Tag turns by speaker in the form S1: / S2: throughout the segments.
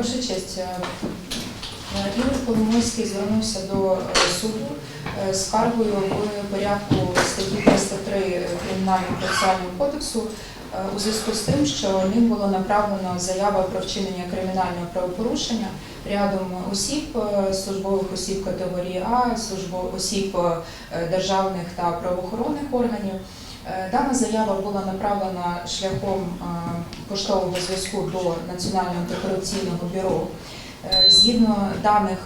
S1: Ваша честь, е, е, Ігор Коломойський звернувся до е, суду скаргою в порядку статті 303 Кримінального процесуального кодексу у зв'язку з тим, що ним було направлено заява про вчинення кримінального правопорушення рядом осіб, службових осіб категорії А, службових осіб державних та правоохоронних органів. Е, Дана заява була направлена шляхом е, поштового зв'язку до Національного антикорупційного бюро. Е, Згідно даних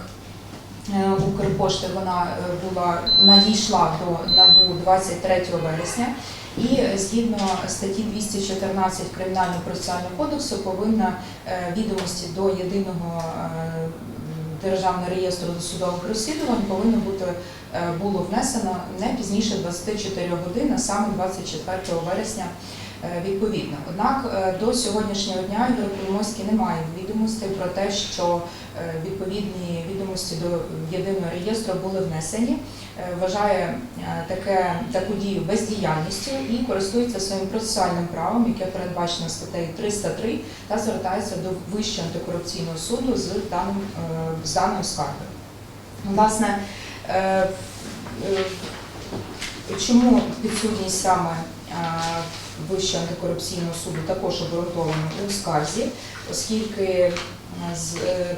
S1: Укрпошти, вона була надійшла до НАБУ 23 вересня. І згідно статті 214 Кримінального процесуального кодексу повинна відомості до єдиного державного реєстру досудових розслідувань повинно бути е, було внесено не пізніше 24 години, саме 24 вересня відповідно. Однак е, до сьогоднішнього дня Ігор Коломойський не має відомостей про те, що е, відповідні відомості до єдиного реєстру були внесені. Е, Вважає е, таке таку дію бездіяльністю і користується своїм процесуальним правом, яке передбачено статтею 303, та звертається до Вищого антикорупційного суду з даним е, з даною скаргою. Власне, е, е, чому підсудність саме е, Вищого антикорупційного суду також обґрунтовано у скарзі, оскільки е,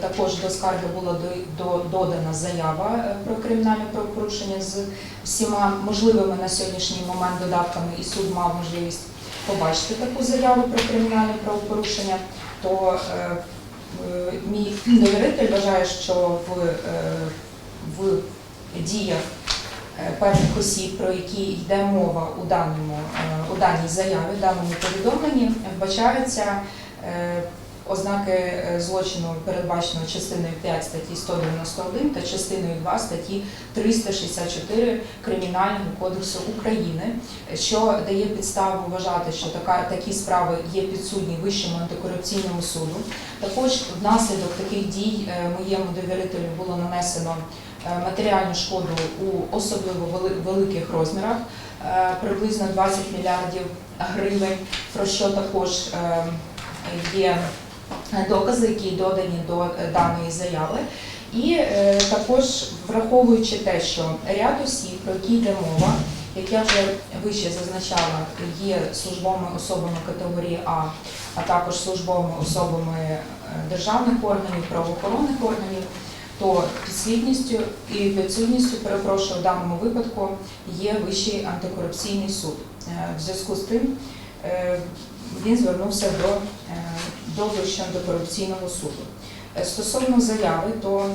S1: також до скарги була до- до- додана заява е, про кримінальне правопорушення з всіма можливими на сьогоднішній момент додатками, і суд мав можливість побачити таку заяву про кримінальне правопорушення, то е, мій довіритель вважає, що в, в діях певних осіб, про які йде мова у даному е, у даній заяві, в даному повідомленні, вбачаються е, ознаки е, злочину, передбаченого частиною 5 статті 191 та частиною 2 статті 364 Кримінального кодексу України, що дає підставу вважати, що така такі справи є підсудні Вищому антикорупційному суду. Також внаслідок таких дій е, моєму довірителю було нанесено е, матеріальну шкоду у особливо великих розмірах, е, приблизно 20 мільярдів гривень, про що також е, є докази, які додані до е, даної заяви. І е, також враховуючи те, що ряд осіб, про які йде мова, як я вже вище зазначала, є службовими особами категорії А, а також службовими особами е, державних органів, правоохоронних органів, то підслідністю і підсудністю, перепрошую, в даному випадку є Вищий антикорупційний суд. Е, В зв'язку з тим е, він звернувся до, е, до Вищого антикорупційного суду. Стосовно заяви, то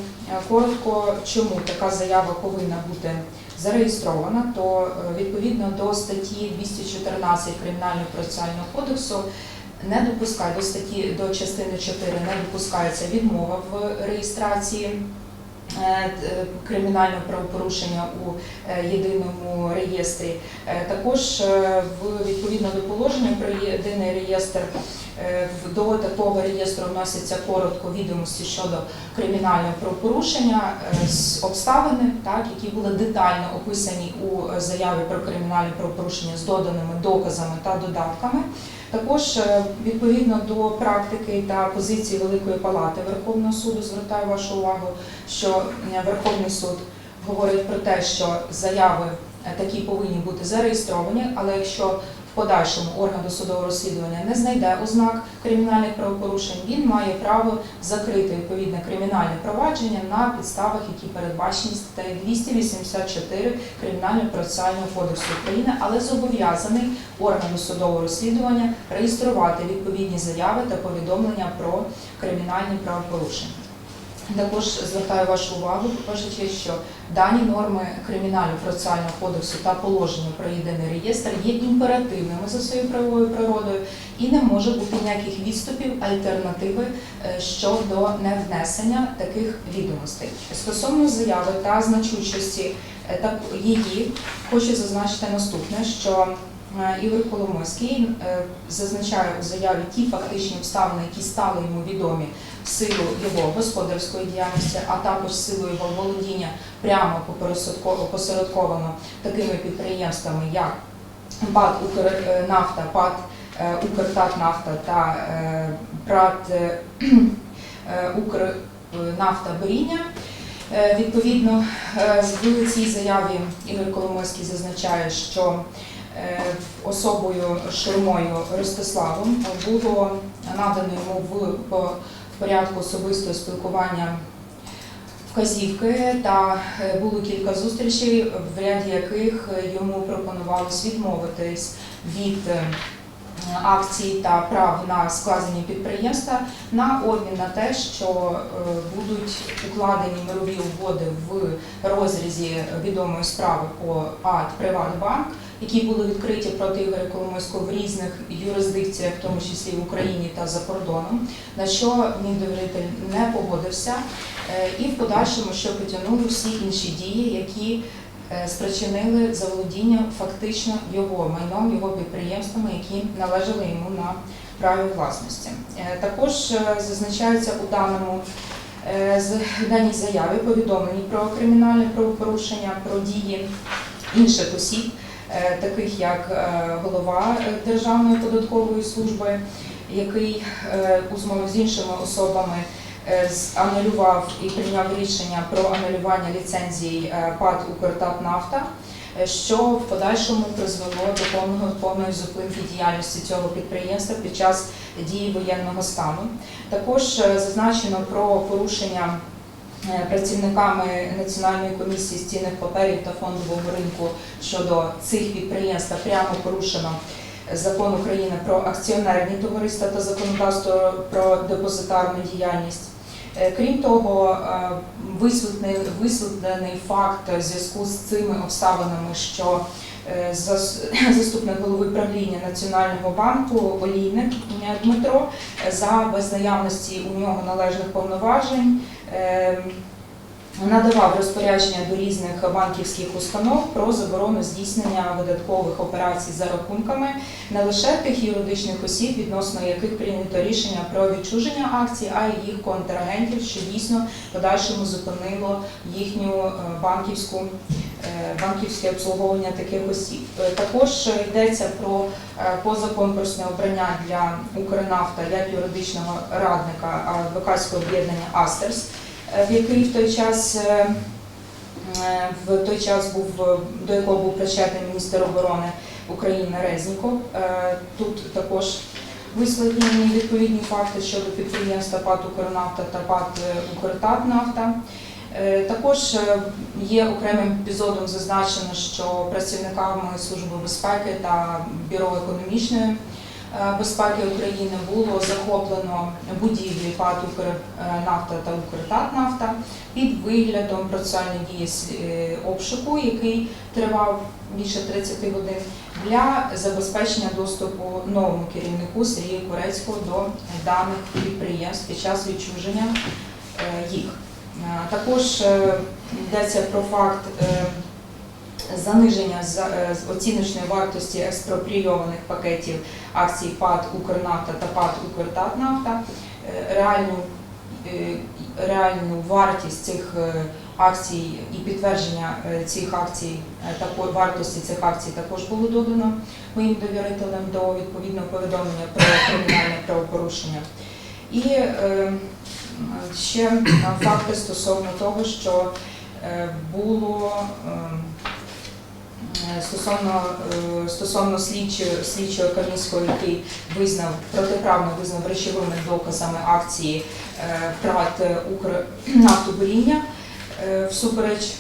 S1: коротко, чому така заява повинна бути зареєстрована, то відповідно до статті 214 Кримінального процесуального кодексу не допускає до статті до частини 4 не допускається відмова в реєстрації е, кримінального правопорушення у е, єдиному реєстрі. Е, Також е, відповідно до положення про єдиний реєстр е, до такого реєстру вносяться коротко відомості щодо кримінального правопорушення е, з обставини, так які були детально описані у е, заяві про кримінальне правопорушення з доданими доказами та додатками. Також е, відповідно до практики та позиції Великої Палати Верховного суду звертаю вашу увагу, що е, Верховний суд говорить про те, що заяви е, такі повинні бути зареєстровані, але якщо подальшому орган досудового розслідування не знайде ознак кримінальних правопорушень, він має право закрити відповідне кримінальне провадження на підставах, які передбачені статтею 284 Кримінального процесуального кодексу України, але зобов'язаний орган досудового розслідування реєструвати відповідні заяви та повідомлення про кримінальні правопорушення. Також звертаю вашу увагу, честь, що дані норми кримінального процесуального кодексу та положення про єдиний реєстр є імперативними за своєю правовою природою і не може бути ніяких відступів, альтернативи е, щодо невнесення таких відомостей. Стосовно заяви та значущості е, її, хочу зазначити наступне, що Ігор Коломойський е, зазначає у заяві ті фактичні обставини, які стали йому відомі в силу його господарської діяльності, а також силу його володіння прямо опосередковано такими підприємствами, як ПАД «Укрнафта», ПАД е, «Укртатнафта» та е, ПРАТ е, е, Укрнафтаборіння. Е, Відповідно, е, в цій заяві Ігор Коломойський зазначає, що е, особою Шурмою Ростиславом було надано йому в порядку особистого спілкування вказівки та е, було кілька зустрічей, в ряді яких йому пропонувалось відмовитись від е, акцій та прав на складені підприємства на обмін на те, що е, будуть укладені мирові угоди в розрізі відомої справи по АТ Приватбанк, які були відкриті проти Ігоря Коломойського в різних юрисдикціях, в тому числі в Україні та за кордоном, на що мій довіритель не погодився, е, і в подальшому, що потягнули всі інші дії, які е, спричинили заволодіння фактично його майном, його підприємствами, які належали йому на праві власності. Е, Також зазначається у даному з- даній заяві повідомлені про кримінальне правопорушення, про дії інших осіб, таких як е, голова е, Державної податкової служби, який е, у змові з іншими особами е, анулював і прийняв рішення про анулювання ліцензій е, ПАД «Укртатнафта», е, що в подальшому призвело до повного повної зупинки діяльності цього підприємства під час дії воєнного стану. Також е, зазначено про порушення е, працівниками Національної комісії з цінних паперів та фондового ринку щодо цих підприємств прямо порушено закон України про акціонерні товариства та законодавство про депозитарну діяльність. Е, Крім того, е, висвітлений, факт в зв'язку з цими обставинами, що е, заступник голови правління Національного банку Олійник е, Дмитро. Е, за без наявності у нього належних повноважень е, надавав розпорядження до різних банківських установ про заборону здійснення видаткових операцій за рахунками не лише тих юридичних осіб, відносно яких прийнято рішення про відчуження акцій, а й їх контрагентів, що дійсно подальшому зупинило їхню е, банківську е, банківське обслуговування таких осіб. Е, Також йдеться про е, позаконкурсне обрання для Укрнафта як юридичного радника адвокатського об'єднання Астерс, е, в який в той час. е, е, В той час був е, до якого був причетний міністр оборони України Резніков. Е, Тут також висвітлені відповідні факти щодо підприємства ПАТ «Укрнафта» та ПАТ «Укртатнафта». Е, Також е, є окремим епізодом зазначено, що працівниками Служби безпеки та Бюро економічної е, безпеки України було захоплено будівлі ПАТ «Укрнафта» та «Укртатнафта» під виглядом процесуальної дії обшуку, який тривав більше 30 годин, для забезпечення доступу новому керівнику Сергію Курецького до даних підприємств під час відчуження їх. Е, Також е, йдеться про факт е, заниження оціночної вартості експропрійованих пакетів акцій ПАД «Укрнафта» та ПАД «Укртатнафта». Реальну, реальну вартість цих акцій і підтвердження цих акцій, е, тако- вартості цих акцій також було додано моїм довірителям до відповідного повідомлення про кримінальне правопорушення. І е, ще е, факти стосовно того, що е, було е, стосовно, стосовно слідчого, Камінського, який визнав протиправно визнав речовими доказами акції ПРАТ «Укрнафтобуріння» всупереч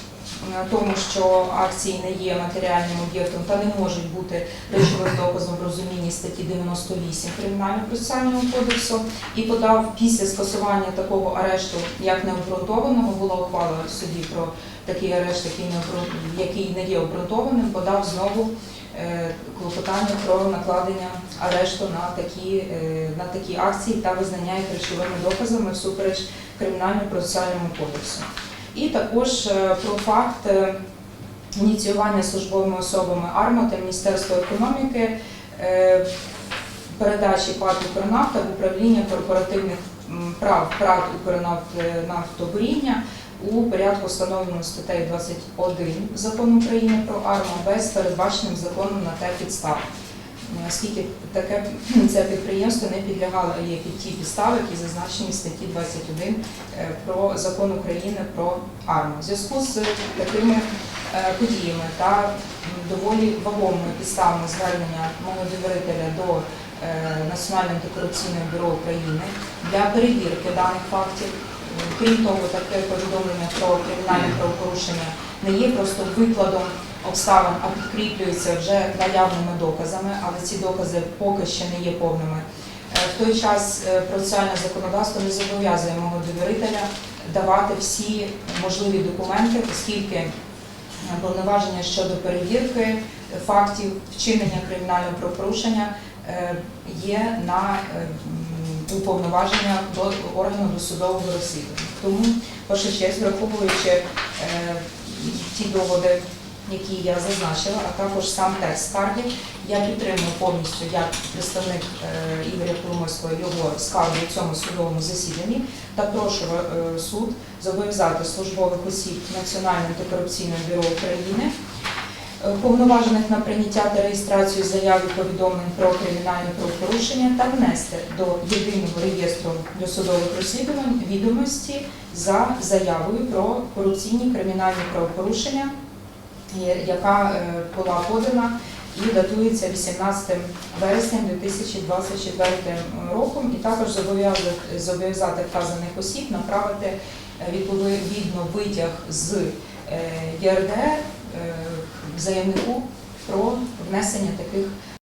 S1: тому, що акції не є матеріальним об'єктом та не можуть бути речовим доказом в розумінні статті 98 Кримінального процесуального кодексу і подав після скасування такого арешту як необґрунтованого, була ухвала в суді про такий арешт, який не, є обґрунтованим, подав знову е, клопотання про накладення арешту на такі, е, на такі акції та визнання їх речовими доказами всупереч Кримінальному процесуальному кодексу. І також е, про факт е, ініціювання службовими особами АРМА та Міністерства економіки е, передачі ПАТ «Укрнафта» в управління корпоративних прав ПРАТ «Укрнафтобуріння» у порядку встановленому статтею 21 Закону України про АРМА без передбаченим законом на те підстав. Оскільки таке це підприємство не підлягало є ті підстави, які зазначені в статті 21 е, про закон України про АРМА. В зв'язку з такими е, подіями та доволі вагомими підставами звернення мого довірителя до е, Національного антикорупційного бюро України для перевірки даних фактів. Крім того, таке повідомлення про кримінальне правопорушення не є просто викладом обставин, а підкріплюється вже наявними доказами, але ці докази поки ще не є повними. Е, В той час е, процесуальне законодавство не зобов'язує мого довірителя давати всі можливі документи, оскільки е, повноваження щодо перевірки фактів вчинення кримінального правопорушення є на уповноваження до органу досудового розслідування. Тому, ваша честь, враховуючи е, ті доводи, які я зазначила, а також сам текст скарги, я підтримую повністю як представник е, Ігоря Коломойського його скарги в цьому судовому засіданні та прошу е, суд зобов'язати службових осіб Національного антикорупційного бюро України повноважених на прийняття та реєстрацію заяв повідомлень про кримінальне правопорушення та внести до єдиного реєстру досудових розслідувань відомості за заявою про корупційні кримінальні правопорушення, яка е, була подана і датується 18 вересня 2024 роком, і також зобов'язати, вказаних осіб направити е, відповідно витяг з е, ЄРДР е, заявнику про внесення таких